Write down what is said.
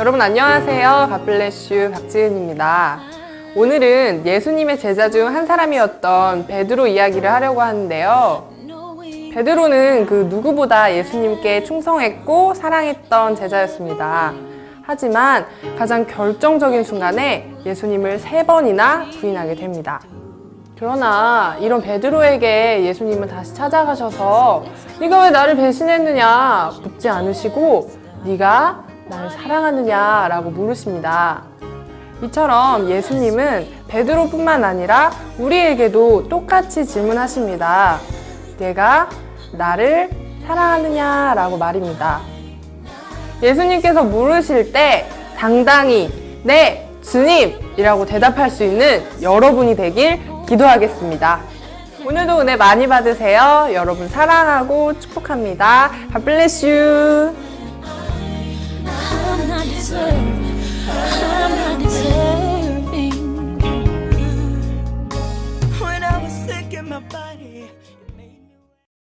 여러분 안녕하세요. 갓블레슈 박지은입니다. 오늘은 예수님의 제자 중 한 사람이었던 베드로 이야기를 하려고 하는데요. 베드로는 그 누구보다 예수님께 충성했고 사랑했던 제자였습니다. 하지만 가장 결정적인 순간에 예수님을 세 번이나 부인하게 됩니다. 그러나 이런 베드로에게 예수님은 다시 찾아가셔서 네가 왜 나를 배신했느냐 묻지 않으시고 네가 나를 사랑하느냐라고 물으십니다. 이처럼 예수님은 베드로뿐만 아니라 우리에게도 똑같이 질문하십니다. 내가 나를 사랑하느냐라고 말입니다. 예수님께서 물으실 때 당당히 네, 주님이라고 대답할 수 있는 여러분이 되길 기도하겠습니다. 오늘도 은혜 많이 받으세요. 여러분 사랑하고 축복합니다. God bless. I deserve. I'm not deserving. When I was sick in my body.